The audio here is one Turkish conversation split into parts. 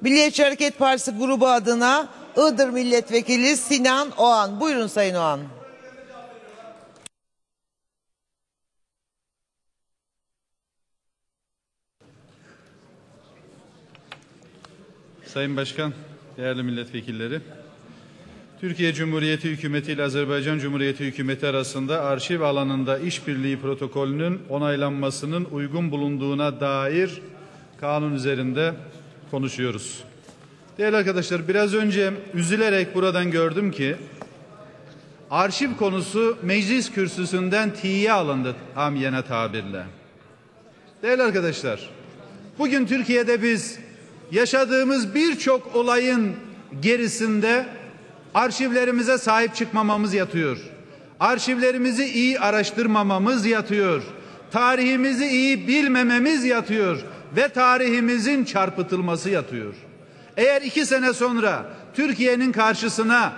Milliyetçi Hareket Partisi grubu adına Iğdır Milletvekili Sinan Oğan. Buyurun Sayın Oğan. Sayın Başkan, değerli milletvekilleri. Türkiye Cumhuriyeti Hükümeti ile Azerbaycan Cumhuriyeti Hükümeti arasında arşiv alanında işbirliği protokolünün onaylanmasının uygun bulunduğuna dair kanun üzerinde konuşuyoruz. Değerli arkadaşlar, biraz önce üzülerek buradan gördüm ki arşiv konusu meclis kürsüsünden tiye alındı amiyene tabirle. Değerli arkadaşlar, bugün Türkiye'de biz yaşadığımız birçok olayın gerisinde arşivlerimize sahip çıkmamamız yatıyor. Arşivlerimizi iyi araştırmamamız yatıyor. Tarihimizi iyi bilmememiz yatıyor ve tarihimizin çarpıtılması yatıyor. Eğer iki sene sonra Türkiye'nin karşısına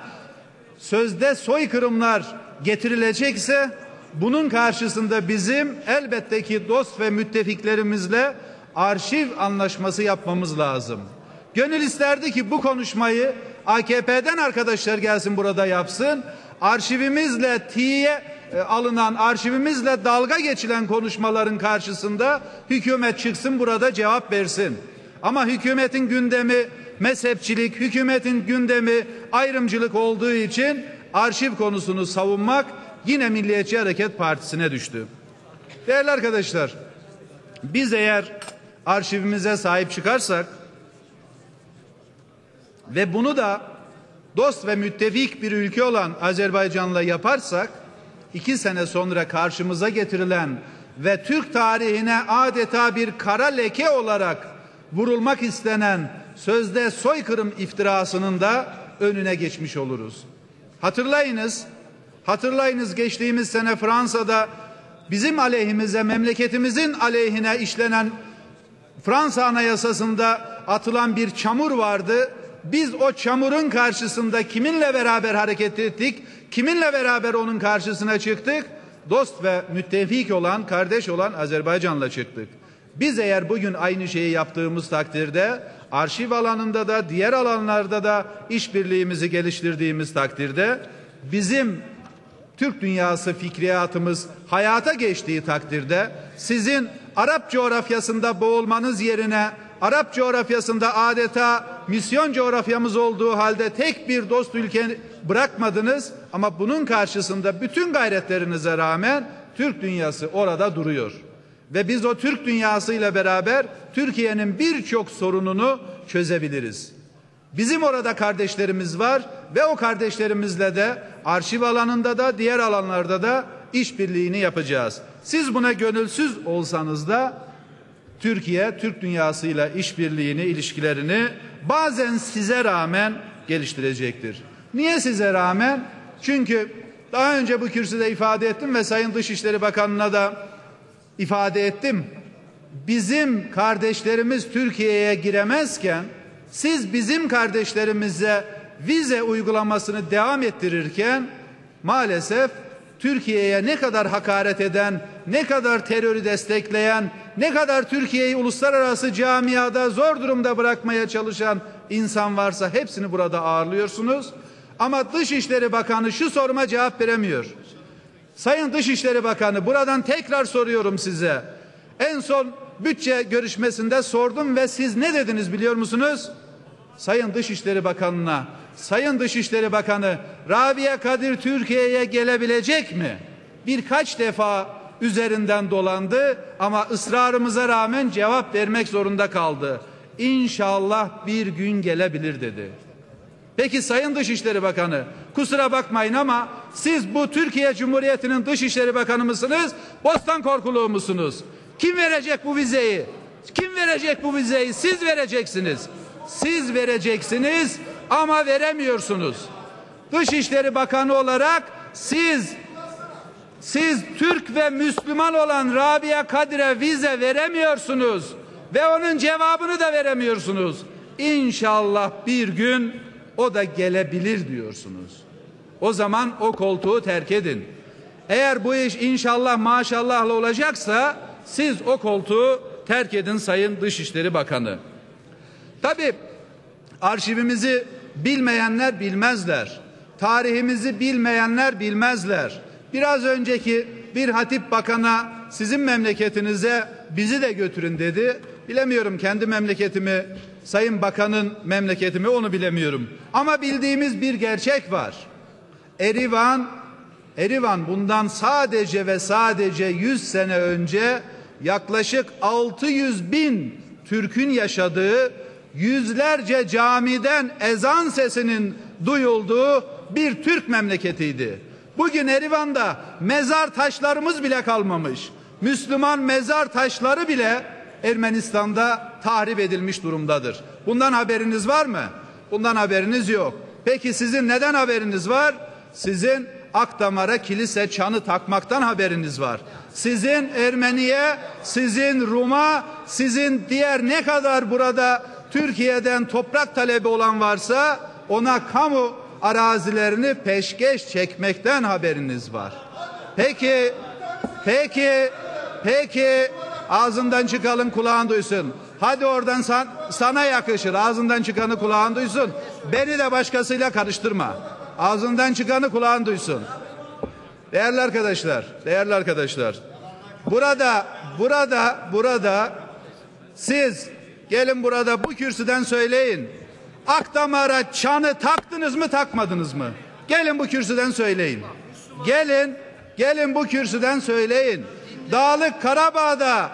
sözde soykırımlar getirilecekse bunun karşısında bizim elbette ki dost ve müttefiklerimizle arşiv anlaşması yapmamız lazım. Gönül isterdi ki bu konuşmayı AKP'den arkadaşlar gelsin burada yapsın. Arşivimizle tiye e, alınan arşivimizle dalga geçilen konuşmaların karşısında hükümet çıksın burada cevap versin. Ama hükümetin gündemi mezhepçilik, hükümetin gündemi ayrımcılık olduğu için arşiv konusunu savunmak yine Milliyetçi Hareket Partisi'ne düştü. Değerli arkadaşlar, biz eğer arşivimize sahip çıkarsak ve bunu da dost ve müttefik bir ülke olan Azerbaycan'la yaparsak iki sene sonra karşımıza getirilen ve Türk tarihine adeta bir kara leke olarak vurulmak istenen sözde soykırım iftirasının da önüne geçmiş oluruz. Hatırlayınız, hatırlayınız geçtiğimiz sene Fransa'da bizim aleyhimize, memleketimizin aleyhine işlenen Fransa Anayasası'nda atılan bir çamur vardı. Biz o çamurun karşısında kiminle beraber hareket ettik? Kiminle beraber onun karşısına çıktık? Dost ve müttefik olan, kardeş olan Azerbaycan'la çıktık. Biz eğer bugün aynı şeyi yaptığımız takdirde arşiv alanında da diğer alanlarda da işbirliğimizi geliştirdiğimiz takdirde bizim Türk dünyası fikriyatımız hayata geçtiği takdirde sizin Arap coğrafyasında boğulmanız yerine Arap coğrafyasında adeta misyon coğrafyamız olduğu halde tek bir dost ülke bırakmadınız ama bunun karşısında bütün gayretlerinize rağmen Türk dünyası orada duruyor. Ve biz o Türk dünyası ile beraber Türkiye'nin birçok sorununu çözebiliriz. Bizim orada kardeşlerimiz var ve o kardeşlerimizle de arşiv alanında da diğer alanlarda da işbirliğini yapacağız. Siz buna gönülsüz olsanız da Türkiye Türk dünyasıyla işbirliğini, ilişkilerini bazen size rağmen geliştirecektir. Niye size rağmen? Çünkü daha önce bu kürsüde ifade ettim ve Sayın Dışişleri Bakanı'na da ifade ettim. Bizim kardeşlerimiz Türkiye'ye giremezken siz bizim kardeşlerimize vize uygulamasını devam ettirirken maalesef Türkiye'ye ne kadar hakaret eden, ne kadar terörü destekleyen, ne kadar Türkiye'yi uluslararası camiada zor durumda bırakmaya çalışan insan varsa hepsini burada ağırlıyorsunuz. Ama Dışişleri Bakanı şu soruma cevap veremiyor. Sayın Dışişleri Bakanı buradan tekrar soruyorum size. En son bütçe görüşmesinde sordum ve siz ne dediniz biliyor musunuz? Sayın Dışişleri Bakanı'na, Sayın Dışişleri Bakanı Rabia Kadir Türkiye'ye gelebilecek mi? Birkaç defa üzerinden dolandı ama ısrarımıza rağmen cevap vermek zorunda kaldı. İnşallah bir gün gelebilir dedi. Peki Sayın Dışişleri Bakanı kusura bakmayın ama siz bu Türkiye Cumhuriyeti'nin Dışişleri Bakanı mısınız? Bostan korkuluğu musunuz? Kim verecek bu vizeyi? Kim verecek bu vizeyi? Siz vereceksiniz. Siz vereceksiniz ama veremiyorsunuz. Dışişleri Bakanı olarak siz siz Türk ve Müslüman olan Rabia Kadir'e vize veremiyorsunuz ve onun cevabını da veremiyorsunuz. İnşallah bir gün o da gelebilir diyorsunuz. O zaman o koltuğu terk edin. Eğer bu iş inşallah maşallahla olacaksa siz o koltuğu terk edin Sayın Dışişleri Bakanı. Tabi Arşivimizi bilmeyenler bilmezler. Tarihimizi bilmeyenler bilmezler. Biraz önceki bir hatip bakana sizin memleketinize bizi de götürün dedi. Bilemiyorum kendi memleketimi, Sayın Bakan'ın memleketimi onu bilemiyorum. Ama bildiğimiz bir gerçek var. Erivan, Erivan bundan sadece ve sadece 100 sene önce yaklaşık 600 bin Türk'ün yaşadığı yüzlerce camiden ezan sesinin duyulduğu bir Türk memleketiydi. Bugün Erivan'da mezar taşlarımız bile kalmamış. Müslüman mezar taşları bile Ermenistan'da tahrip edilmiş durumdadır. Bundan haberiniz var mı? Bundan haberiniz yok. Peki sizin neden haberiniz var? Sizin Akdamar'a kilise çanı takmaktan haberiniz var. Sizin Ermeniye, sizin Rum'a, sizin diğer ne kadar burada Türkiye'den toprak talebi olan varsa ona kamu arazilerini peşkeş çekmekten haberiniz var. Peki, peki, peki ağzından çıkalım kulağın duysun. Hadi oradan san, sana yakışır ağzından çıkanı kulağın duysun. Beni de başkasıyla karıştırma. Ağzından çıkanı kulağın duysun. Değerli arkadaşlar, değerli arkadaşlar. Burada, burada, burada siz gelin burada bu kürsüden söyleyin. Akdamar'a çanı taktınız mı takmadınız mı? Gelin bu kürsüden söyleyin. Gelin, gelin bu kürsüden söyleyin. Dağlık Karabağ'da,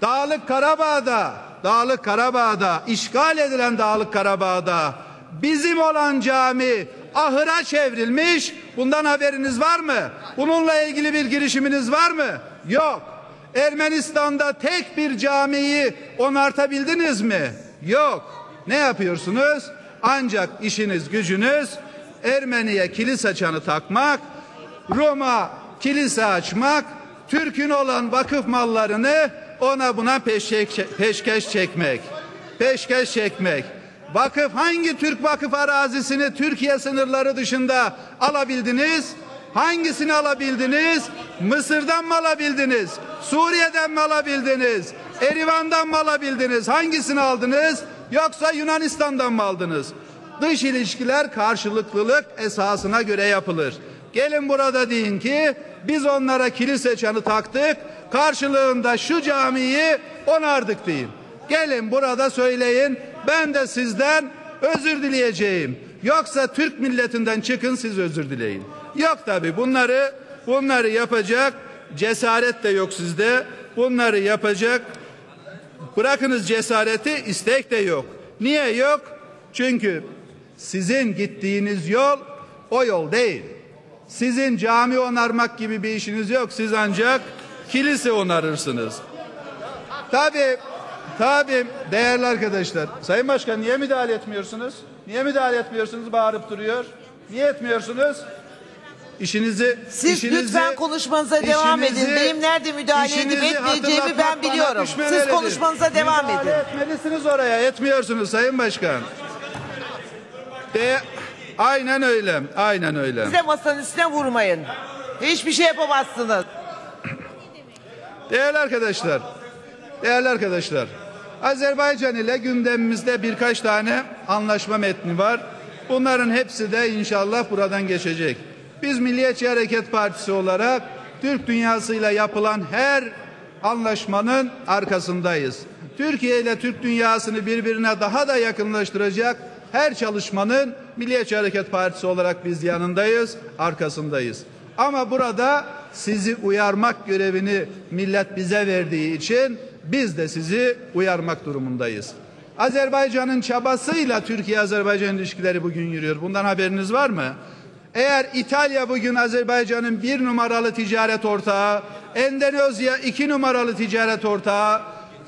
Dağlık Karabağ'da, Dağlık Karabağ'da, işgal edilen Dağlık Karabağ'da bizim olan cami ahıra çevrilmiş. Bundan haberiniz var mı? Bununla ilgili bir girişiminiz var mı? Yok. Ermenistan'da tek bir camiyi onartabildiniz mi? Yok. Ne yapıyorsunuz? Ancak işiniz gücünüz Ermeniye kilise çanı takmak, Roma kilise açmak, Türk'ün olan vakıf mallarını ona buna peşkeş, peşkeş çekmek. Peşkeş çekmek. Vakıf hangi Türk vakıf arazisini Türkiye sınırları dışında alabildiniz? Hangisini alabildiniz? Mısır'dan mı alabildiniz? Suriye'den mi alabildiniz? Erivan'dan mı alabildiniz? Hangisini aldınız? Yoksa Yunanistan'dan mı aldınız? Dış ilişkiler karşılıklılık esasına göre yapılır. Gelin burada deyin ki biz onlara kilise çanı taktık. Karşılığında şu camiyi onardık deyin. Gelin burada söyleyin. Ben de sizden özür dileyeceğim. Yoksa Türk milletinden çıkın siz özür dileyin. Yok tabi bunları bunları yapacak cesaret de yok sizde. Bunları yapacak bırakınız cesareti istek de yok. Niye yok? Çünkü sizin gittiğiniz yol o yol değil. Sizin cami onarmak gibi bir işiniz yok. Siz ancak kilise onarırsınız. Tabi tabi değerli arkadaşlar. Sayın Başkan niye müdahale etmiyorsunuz? Niye müdahale etmiyorsunuz? Bağırıp duruyor. Niye etmiyorsunuz? İşinizi Siz işinizi, lütfen konuşmanıza devam edin. işinizi- Benim nerede müdahale edip etmeyeceğimi ben biliyorum. Siz konuşmanıza devam Müdahale edin. etmelisiniz oraya. Etmiyorsunuz Sayın Başkan. De, aynen öyle. Aynen öyle. Size masanın üstüne vurmayın. Hiçbir şey yapamazsınız. Değerli arkadaşlar, değerli arkadaşlar, Azerbaycan ile gündemimizde birkaç tane anlaşma metni var. Bunların hepsi de inşallah buradan geçecek. Biz Milliyetçi Hareket Partisi olarak Türk dünyasıyla yapılan her anlaşmanın arkasındayız. Türkiye ile Türk dünyasını birbirine daha da yakınlaştıracak her çalışmanın Milliyetçi Hareket Partisi olarak biz yanındayız, arkasındayız. Ama burada sizi uyarmak görevini millet bize verdiği için biz de sizi uyarmak durumundayız. Azerbaycan'ın çabasıyla Türkiye-Azerbaycan ilişkileri bugün yürüyor. Bundan haberiniz var mı? Eğer İtalya bugün Azerbaycan'ın bir numaralı ticaret ortağı, Endonezya iki numaralı ticaret ortağı,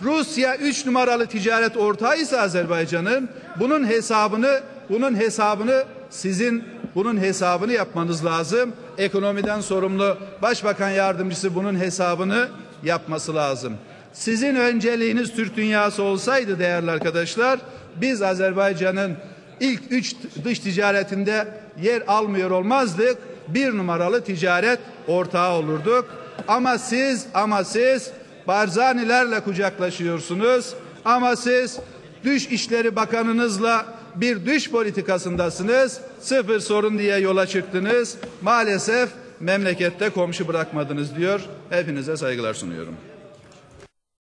Rusya üç numaralı ticaret ortağı ise Azerbaycan'ın bunun hesabını bunun hesabını sizin bunun hesabını yapmanız lazım. Ekonomiden sorumlu Başbakan Yardımcısı bunun hesabını yapması lazım. Sizin önceliğiniz Türk dünyası olsaydı değerli arkadaşlar, biz Azerbaycan'ın ilk üç dış ticaretinde yer almıyor olmazdık. Bir numaralı ticaret ortağı olurduk. Ama siz, ama siz Barzanilerle kucaklaşıyorsunuz. Ama siz Dış İşleri Bakanınızla bir dış politikasındasınız. Sıfır sorun diye yola çıktınız. Maalesef memlekette komşu bırakmadınız diyor. Hepinize saygılar sunuyorum.